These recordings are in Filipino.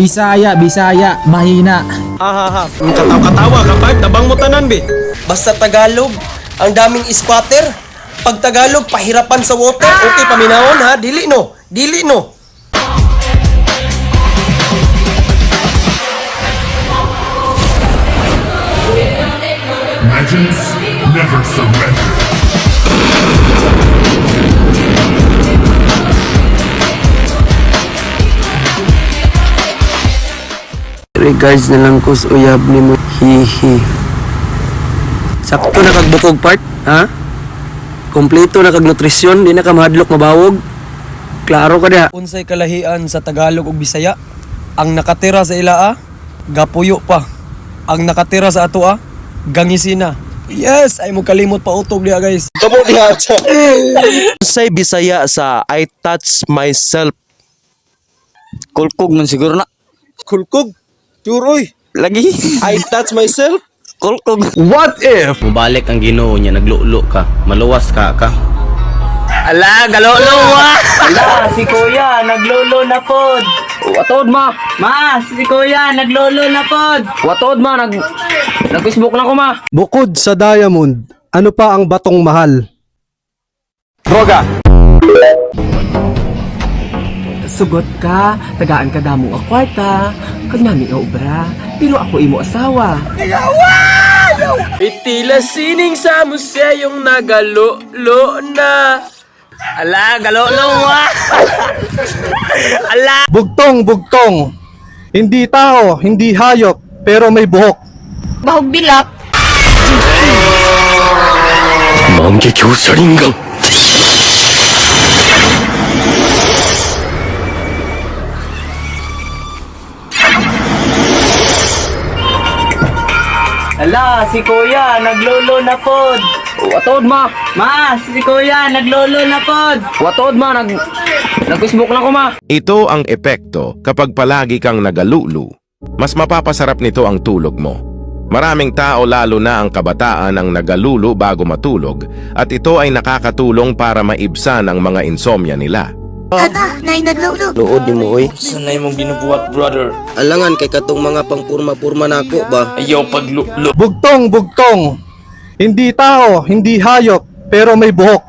Bisaya, Bisaya, mahina. Ha ha ha. Katawa-katawa kapag tabang mo tanan be. Basta Tagalog, ang daming squatter. Pag Tagalog, pahirapan sa water. Okay, paminawon ha. Dili no. Dili no. Legends never surrender. Regards na lang kus uyab ni mo. Hihi. Sakto na kag bukog part, ha? Kompleto na kag nutrisyon, di na ka mahadlok mabawog. Klaro ka diha. Unsay kalahian sa Tagalog ug Bisaya? Ang nakatira sa ilaa, gapuyo pa. Ang nakatira sa atoa, gangisina. Yes, ay mo kalimot pa utog diha guys. Kamo diha sa. Say Bisaya sa I touch myself. Kulkog man siguro na. Kulkog. Turoy. Lagi. I touch myself. Kulkog. Mubalik ang ginoo niya, naglulo ka, maluwas ka ka. Ala, galolo wa. Ala, si kuya, naglolo na pod. Watod ma. Ma, si kuya, naglolo na pod. Watod ma, nag... Nag-Facebook na ko ma. Bukod sa diamond, ano pa ang batong mahal? Sugot ka, tagaan ka damo ang kwarta, kag nami nga obra, pero ako imo asawa. Itila sining sa museyong nagalo-lo na. Ala, galolo wa. Bugtong, bugtong. Hindi tao, hindi hayop, pero may buhok. Bahog bilak. Ala, si kuya, naglolo na pod. Watod ma. Ma, si kuya, naglolo na pod. Watod ma, nag... Nag-Facebook na ko ma. Ito ang epekto kapag palagi kang nagalulu. Mas mapapasarap nito ang tulog mo. Maraming tao lalo na ang kabataan ang nagalulu bago matulog at ito ay nakakatulong para maibsan ang mga insomnia nila. Ata, nay naglolo. Luod ni mo oy. Sanay mong ginubuhat, brother. Alangan kay katong mga pangpurma-purma nako ba. Ayaw paglulo. Bugtong, bugtong. Hindi tao, hindi hayop, pero may buhok.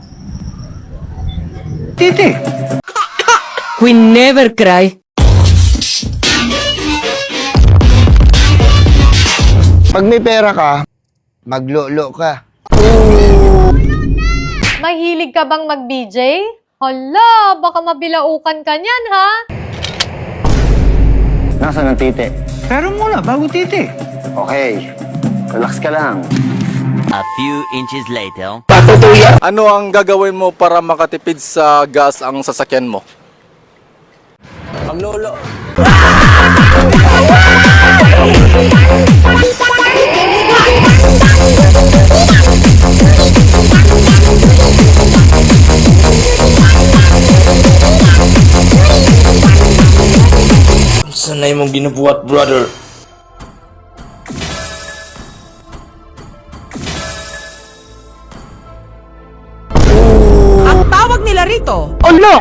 We never cry. Pag may pera ka, maglolo ka. Mahilig ka bang mag-BJ? Hala, baka mabilaukan ka niyan, ha? Nasaan ang titi? Pero muna, bago titi. Okay, relax ka lang. A few inches later. Ano ang gagawin mo para makatipid sa gas ang sasakyan mo? Maglolo. Sanay mong ginubuhat, brother. Ang tawag nila rito, Unlock!